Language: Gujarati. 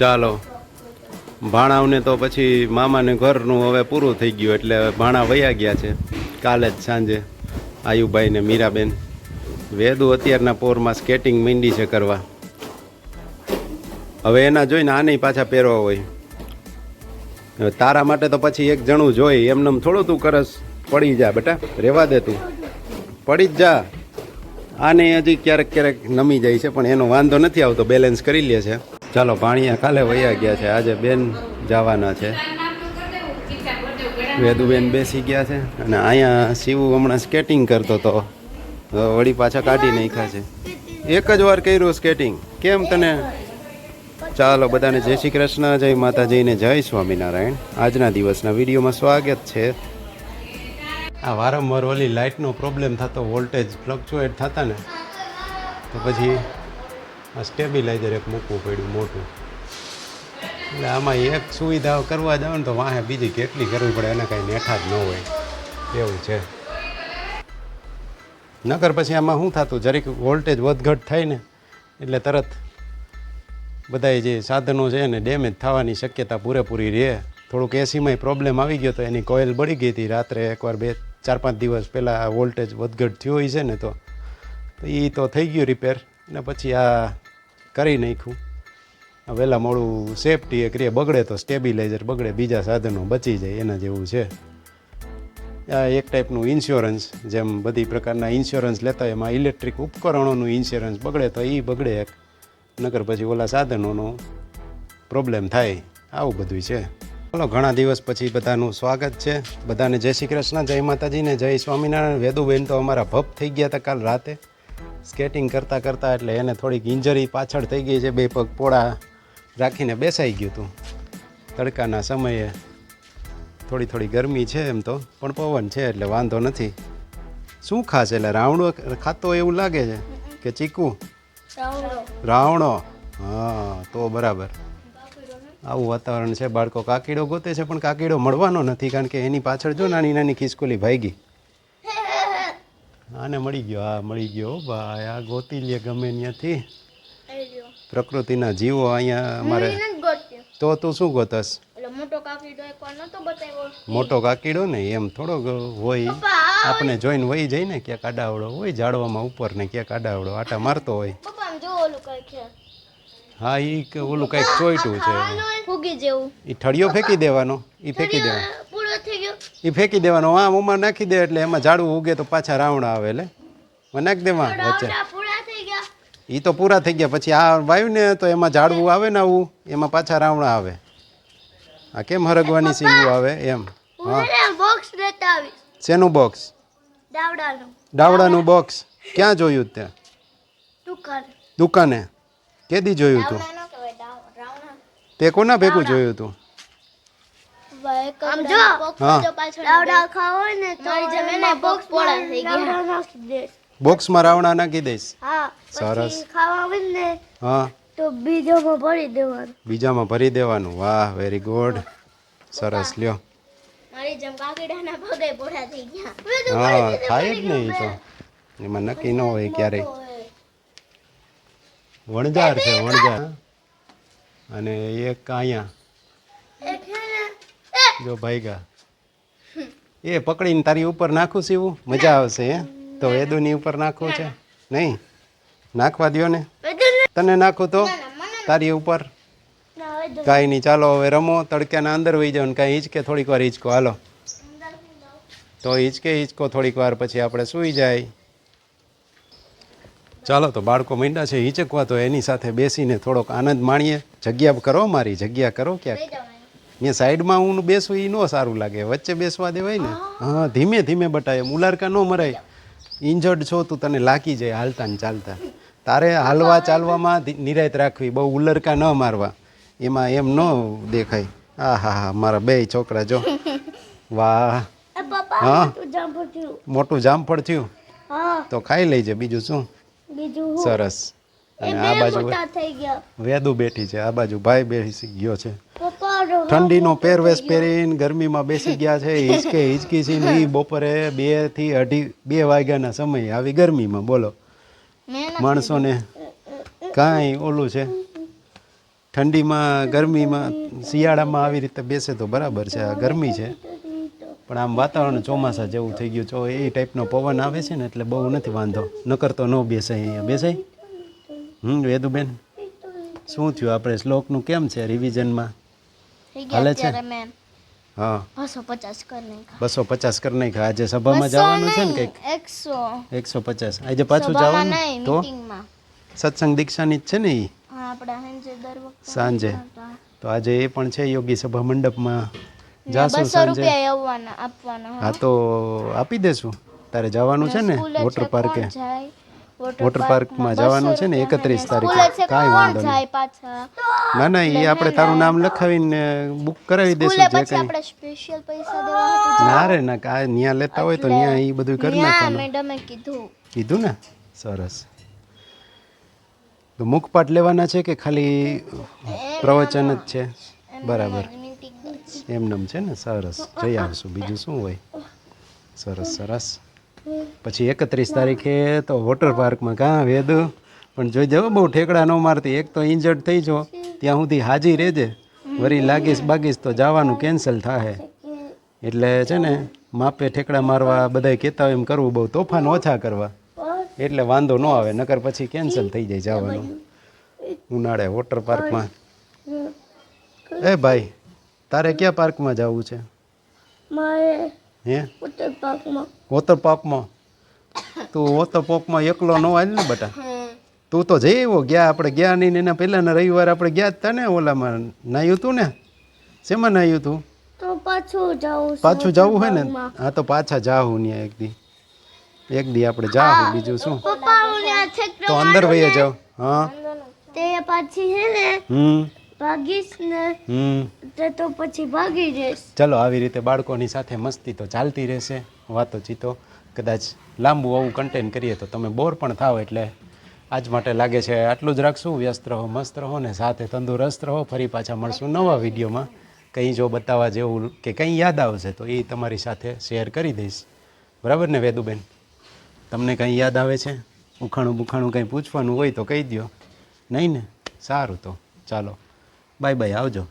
ચાલો. ભાણાવને તો પછી મામાને ઘરનું હવે પૂરું થઈ ગયું એટલે ભાણા વયા ગયા છે. કાલે જ સાંજે આયુભાઈ ને મીરાબેન. વેદુ અત્યારના પોરમાં સ્કેટિંગ મીંડી છે કરવા. હવે એના જોઈને આને પાછા પહેરવા હોય. તારા માટે તો પછી એક જણું જોઈ એમને થોડું તું કરસ, પડી જા બેટા, રેવા દે તું. પડી જ જા. આને હજી ક્યારેક ક્યારેક નમી જાય છે, પણ એનો વાંધો નથી આવતો, બેલેન્સ કરી લે છે. ચાલો, ભાણિયા કાલે વયા ગયા છે. આજે બેન જવાના છે. વેદુબેન બેસી ગયા છે અને અહીંયા શિવ હમણાં સ્કેટિંગ કરતો હતો. વળી પાછા કાઢી નાખ્યા છે. એક જ વાર કર્યું સ્કેટિંગ કેમ તને? ચાલો, બધાને જય શ્રી કૃષ્ણ, જય માતાજીને જય સ્વામિનારાયણ. આજના દિવસના વિડીયોમાં સ્વાગત છે. આ વારંવાર ઓલી લાઇટનો પ્રોબ્લેમ થતો વોલ્ટેજ ફ્લક્ચ્યુએટ થતા ને. તો પછી આ સ્ટેબિલાઇઝર એક મૂકવું પડ્યું મોટું. એટલે આમાં એક સુવિધા કરવા જાવ ને તો વાહે બીજી કેટલી કરવી પડે, એને કાંઈ નેઠા જ ન હોય. એવું છે. નકર પછી આમાં શું થતું? જરીક વોલ્ટેજ વધઘટ થાય ને, એટલે તરત બધાય જે સાધનો છે એને ડેમેજ થવાની શક્યતા પૂરેપૂરી રહે. થોડુંક એસીમાંય પ્રોબ્લેમ આવી ગયો તો એની કોઇલ બળી ગઈ હતી રાત્રે એકવાર બે, ચાર પાંચ દિવસ પહેલાં વોલ્ટેજ વધઘટ થયો હોય છે ને તો એ તો થઈ ગયું રિપેર ને પછી આ કરી નાખ્યું. વહેલા મોડું સેફટી એક રે બગડે તો સ્ટેબિલાઇઝર બગડે, બીજા સાધનો બચી જાય, એના જેવું છે. આ એક ટાઈપનું ઇન્સ્યોરન્સ જેમ બધી પ્રકારના ઇન્સ્યોરન્સ લેતા હોય, એમાં ઇલેક્ટ્રિક ઉપકરણોનું ઇન્સ્યોરન્સ બગડે તો એ બગડે એક. નકર પછી ઓલા સાધનોનો પ્રોબ્લેમ થાય, આવું બધું છે. ચાલો, ઘણા દિવસ પછી બધાનું સ્વાગત છે. બધાને જય શ્રી કૃષ્ણ, જય માતાજીને જય સ્વામિનારાયણ. વેદુબેન તો અમારા ભપ થઈ ગયા હતા કાલ રાતે. સ્કેટિંગ કરતાં કરતાં એટલે એને થોડીક ઇન્જરી પાછળ થઈ ગઈ છે બે પગ પોળા રાખીને બેસાઈ ગયું હતું. તડકાના સમયે થોડી થોડી ગરમી છે એમ તો પણ પવન છે એટલે વાંધો નથી. શું ખાશે એટલે રાવણો ખાતો એવું લાગે છે કે ચીકુ? રાવણો. હા તો બરાબર. આવું વાતાવરણ છે. બાળકો કાકીડો ગોતે છે પણ કાકીડો મળવાનો નથી કારણ કે એની પાછળ જો નાની નાની ખિસકોલી ભાગી આને મળી ગયો આ મળી ગયો ભાઈ આ ગોતી લે ગમે ત્યાંથી પ્રકૃતિના જીવો અહીંયા અમારે તો તું શું ગોતસ મોટો કાકીડો ને એમ થોડોક હોય આપણે જોઈને વહી જાય ને ક્યાંક આડાવડો હોય ઝાડવામાં ઉપર ને ક્યાંક આડાવડો આટા મારતો હોય હા એ ઓલું કંઈક ચોઈટું છે એ ઠળિયો ફેંકી દેવાનો એ ફેંકી દેવાનો એ ફેંકી દેવાનો. આમ ઉમાં નાખી દે એટલે એમાં ઝાડવું ઉગે તો પાછા રાવણા આવે એટલે માં નાખી દેવા વચ્ચે. એ તો પૂરા થઈ ગયા. પછી આ વાયું ને તો એમાં ઝાડવું આવે ને આવું એમાં પાછા રાવણા આવે. આ કેમ હરગવાની સીંગું આવે એમ? હા શેનું બોક્સ દાવડાનું. ડાવડાનું બોક્સ ક્યાં જોયું તે? દુકાને. કેદી જોયું તું? તે કોના ભેગું જોયું તું? આમ જો. હા. દાવડા ખાવા હોય ને તો મારી જમીને બોક્સ પોળા થઈ ગયા. નાખી દે. બોક્સમાં રાવણા નાખી દઈશ. હા સરસ. ખાવા આવે ને હા. તો બીજોમાં ભરી દેવાનું. બીજામાં ભરી દેવાનું. વાહ વેરી ગુડ સરસ લ્યો. મારી જેમ કાકીડાના પગે પોળા થઈ ગયા. હા થાય જ નહીં તો. એમાં નક્કી ન હોય ક્યારેય. વણજાર છે વણજાર અને એક અહીંયા. જો ભાઈગા. એ પકડીને તારી ઉપર નાખું છે એવું મજા આવશે હે? તો વેદુની ઉપર નાખવું છે. નહીં? નાખવા દો ને. તને નાખું તો? તારી ઉપર. કાંઈ નહીં ચાલો હવે રમો. તડક્યાના અંદર વહી જાઓ ને કાંઈ હિંચકે થોડીક વાર હિંચકો. હાલો. તો હિંચકે હિંચકો થોડીક વાર પછી આપણે સૂઈ જાય. ચાલો તો બાળકો મીંડા છે હિંચકવા તો એની સાથે બેસીને થોડોક આનંદ માણીએ. જગ્યા કરો મારી જગ્યા કરો ક્યાંક. અહીંયા સાઈડમાં હું બેસું એ ન સારું લાગે વચ્ચે બેસવા દેવાય ને. હા. ધીમે ધીમે બટાય ઉલારકા ન મરાય. ઇન્જર્ડ છો તું તને લાગી જાય હાલતા ને ચાલતા. તારે હાલવા ચાલવામાં નિરાયત રાખવી બહુ ઉલરકા ન મારવા. એમાં એમ ન દેખાય. આ હા હા મારા બે છોકરા જો. વાહ. હા? મોટું જામફળ થયું. તો ખાઈ લેજે બીજું શું? સરસ. અને આ બાજુ વેદુ બેઠી છે આ બાજુ ભાઈ બેસી ગયો છે. ઠંડીનો પહેરવેશ પહેરીને ગરમીમાં બેસી ગયા છે. હિચકે હિચકી છે ને બપોરે બેથી અઢી, બે વાગ્યાના સમયે આવી ગરમીમાં. બોલો. માણસોને કાંઈ ઓલું છે. ઠંડીમાં, ગરમીમાં, શિયાળામાં આવી રીતે બેસે તો બરાબર છે. આ ગરમી છે. પણ આમ વાતાવરણ ચોમાસા જેવું થઈ ગયું છો. એ ટાઈપનો પવન આવે છે ને એટલે બહુ નથી વાંધો. નકર તો ન બેસાય અહીંયા. બેસાય? હમ, વેદુબેન, શું થયું? આપણે શ્લોકનું કેમ છે? રિવિઝનમાં હાલે છે? હા. બસો પચાસ કર નાખ્યા. બસો પચાસ કરી નાખ્યા. આજે સભામાં જવાનું છે ને કંઈક? એકસો. એકસો પચાસ. આજે પાછું જવાનું? તો? સત્સંગ દીક્ષાની જ છે ને એ સાંજે. તો આજે એ પણ છે યોગી સભા મંડપમાં. જાશું સાંજે. હા. તો આપી દેશું. તારે જવાનું છે ને વોટર પાર્કે? જાય? વોટર પાર્કમાં જવાનું છે ને એકત્રીસ તારીખે. કાંઈ વાંધો નહીં. ના ના એ આપણે તારું નામ લખાવીને બુક કરાવી દેશું જે કંઈ. ના રે ના કાંઈ ન્યા લેતા હોય તો ન્યા એ બધું કરી નાખવાનું. મેડમે કીધું. કીધું ને? સરસ. તો મુખપાઠ લેવાના છે કે ખાલી પ્રવચન જ છે? બરાબર. એમનેમ છે ને? સરસ. જઈ આવશું. બીજું શું હોય? સરસ સરસ. પછી એકત્રીસ તારીખે તો વોટર પાર્કમાં કાં વેદ? પણ જોઈ જાવ બહુ ઠેકડા ન મારતી. એક તો ઇન્જર્ડ થઈ જો ત્યાં સુધી હાજી રહેજે. વરી લાગીશ બાગીશ તો જવાનું કેન્સલ થાય એટલે છે ને માપે ઠેકડા મારવા બધાય કહેતા હોય એમ કરવું બહુ તોફાન ઓછા કરવા. એટલે વાંધો ન આવે નકર પછી કેન્સલ થઈ જાય જવાનું. ઉનાળે વોટર પાર્કમાં. એ ભાઈ તારે ક્યાં પાર્કમાં જવું છે? મારે હે? ઉત્તર પાર્કમાં. વોટર પાર્કમાં? તું વોટર પોપમાં એકલો ન હાલ ને બટા. તું તો જઈ આવ્યો ગયા આપણે ગયા નહીં એના પહેલાંના રવિવાર આપણે ગયા હતા ને ઓલામાં. નાહ્યું તું ને? શેમાં નાહ્યું તું? પાછું જવું હોય ને? હા તો પાછા જાહું ત્યાં એક દી. એક દી આપણે જાહું બીજું શું? તો અંદર વઈએ જાવ હા. તે પાછી હે ને હમ. ભાગીશ ને હમ. તે તો પછી ભાગી જઈશ. ચલો આવી રીતે બાળકોની સાથે મસ્તી તો ચાલતી રહેશે. વાતો ચીતો. કદાચ લાંબુ આવું કન્ટેન કરીએ તો તમે બોર પણ થાવ એટલે આજ માટે લાગે છે આટલું જ રાખશું. વ્યસ્ત રહો, મસ્ત રહો ને સાથે તંદુરસ્ત રહો. ફરી પાછા મળશું નવા વિડીયોમાં. કંઈ જો બતાવવા જેવું કે કંઈ યાદ આવશે તો એ તમારી સાથે શેર કરી દઈશ. બરાબર ને વેદુબેન? તમને કંઈ યાદ આવે છે? ઉખાણું બુખાણું કંઈ પૂછવાનું હોય તો કહી દો નહીં ને? સારું તો. ચાલો. બાય બાય, આવજો.